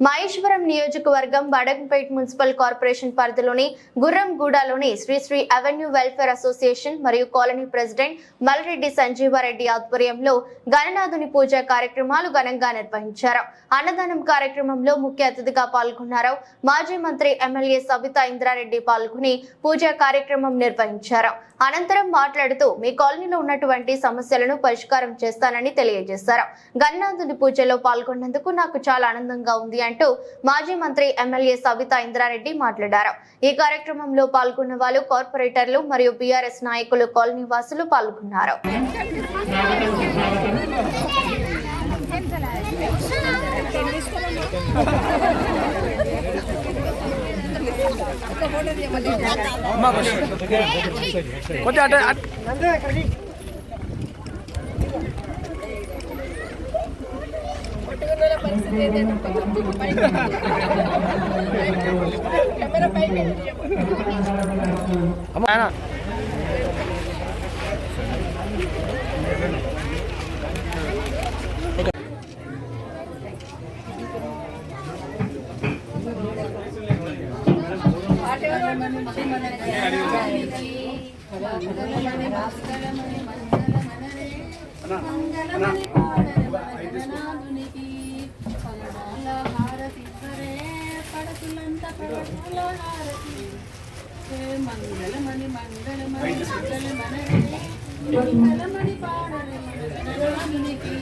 మహేశ్వరం నియోజకవర్గం Badangpet municipal corporation పరిధిలోని గుర్రంగూడలోని Sri Sri avenue welfare association మరియు కాలనీ ప్రెసిడెంట్ మల్రెడ్డి సంజీవారెడ్డి ఆధ్వర్యంలో గణనాథుని పూజ కార్యక్రమాలు ఘనంగా నిర్వహించారు. అన్నదానం కార్యక్రమంలో ముఖ్య అతిథిగా పాల్గొన్నారు. మాజీ మంత్రి ఎమ్మెల్యే సబితా ఇంద్రారెడ్డి పాల్గొని పూజా కార్యక్రమం నిర్వహించారు. అనంతరం మాట్లాడుతూ మీ కాలనీలో ఉన్నటువంటి సమస్యలను పరిష్కారం చేస్తానని తెలియజేశారు. గణనాథుని పూజలో పాల్గొన్నందుకు నాకు చాలా ఆనందంగా ఉంది అంటూ మాజీ మంత్రి ఎమ్మెల్యే సవితా ఇంద్రారెడ్డి మాట్లాడారు. ఈ కార్యక్రమంలో పాల్గొన్న వాళ్ళు కార్పొరేటర్లు మరియు బీఆర్ఎస్ నాయకులు కాలనీ వాసులు పాల్గొన్నారు కొద్దిగా అంటే. అమ్మ ఆయన మంగళమణి మంగళమణి மங்களமணி மங்களமணி மங்களமணி பாடலே மங்களமணிக்கு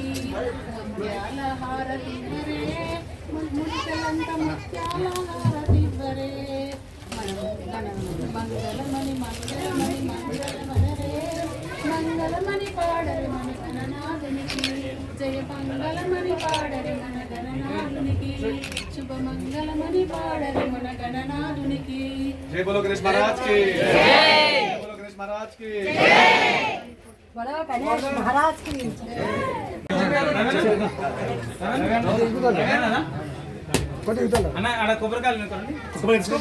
முத்தியாலஹாரதி வரே முடிக்கலந்த முத்தியாலஹாரதி வரே மங்களமணி மங்களமணி மங்களமணி மங்களமணி பாடலே மணி கணநாதனிக்கு ஜெய மங்களமணி பாடலே மணி గణనాథునికి శుభమంగళమని పాడరు మన గణనాథునికి జై బోలో గణేష్ మహారాజ్ కి జై బోలో గణేష్ మహారాజ్ కి జై బోలో గణేష్ మహారాజ్ కి అన్న ఆడ కొబ్బరికాయలు కొరండి కొబ్బరి తీసుకో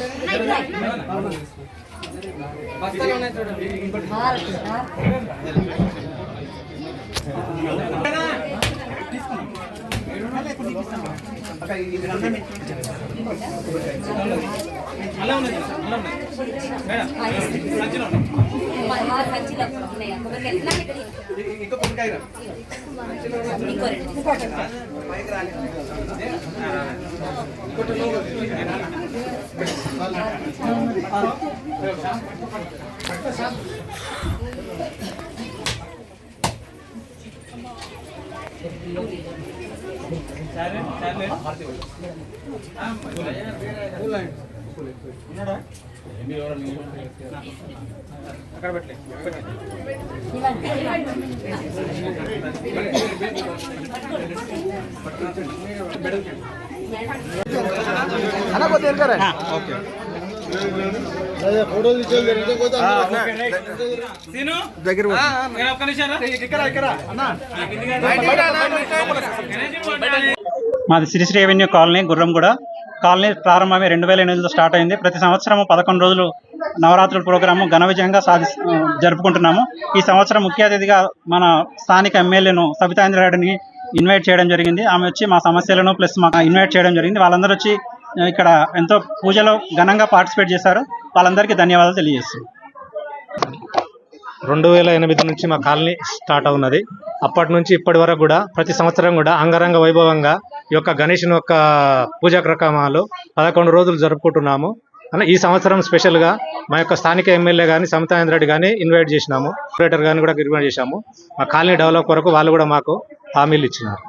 బస్తాలు ఉన్నాయి చూడండి ఇంకోటి అలా ఉన్నది అలా ఉన్నది మేడం సంచిలో ఇంకో ఇంకోటి అక్కడ పెట్టలే పెట్టలే. అన్న కొద్దిగా వెనకారా సీను దగ్గర మాది Sri Sri revenue colony Gurramguda. Colony ప్రారంభమే రెండు వేల ఎనిమిదిలో స్టార్ట్ అయింది. ప్రతి సంవత్సరం పదకొండు రోజులు నవరాత్రుల ప్రోగ్రాము ఘన విజయంగా సాధి జరుపుకుంటున్నాము. ఈ సంవత్సరం ముఖ్య అతిథిగా మన స్థానిక ఎమ్మెల్యేను సబితాంద్రారెడ్డిని ఇన్వైట్ చేయడం జరిగింది. ఆమె వచ్చి మా సమస్యలను ప్లస్ మా ఇన్వైట్ చేయడం జరిగింది. వాళ్ళందరూ వచ్చి ఇక్కడ ఎంతో పూజలో ఘనంగా పార్టిసిపేట్ చేశారు. వాళ్ళందరికీ ధన్యవాదాలు తెలియజేస్తున్నాను రెండు వేల ఎనిమిది నుంచి మా కాలనీ స్టార్ట్ అవున్నది. అప్పటి నుంచి ఇప్పటి వరకు కూడా ప్రతి సంవత్సరం కూడా అంగరంగ వైభవంగా ఈ యొక్క గణేషుని యొక్క పూజా కార్యక్రమాలు పదకొండు రోజులు జరుపుకుంటున్నాము. అలా ఈ సంవత్సరం స్పెషల్గా మా యొక్క స్థానిక ఎమ్మెల్యే కానీ సమతాయేంద్ర రెడ్డి కానీ ఇన్వైట్ చేసినాము. ఆపరేటర్ కానీ కూడా ఇన్వైట్ చేశాము. మా కాలనీ డెవలప్ కొరకు వాళ్ళు కూడా మాకు హామీలు ఇచ్చినారు.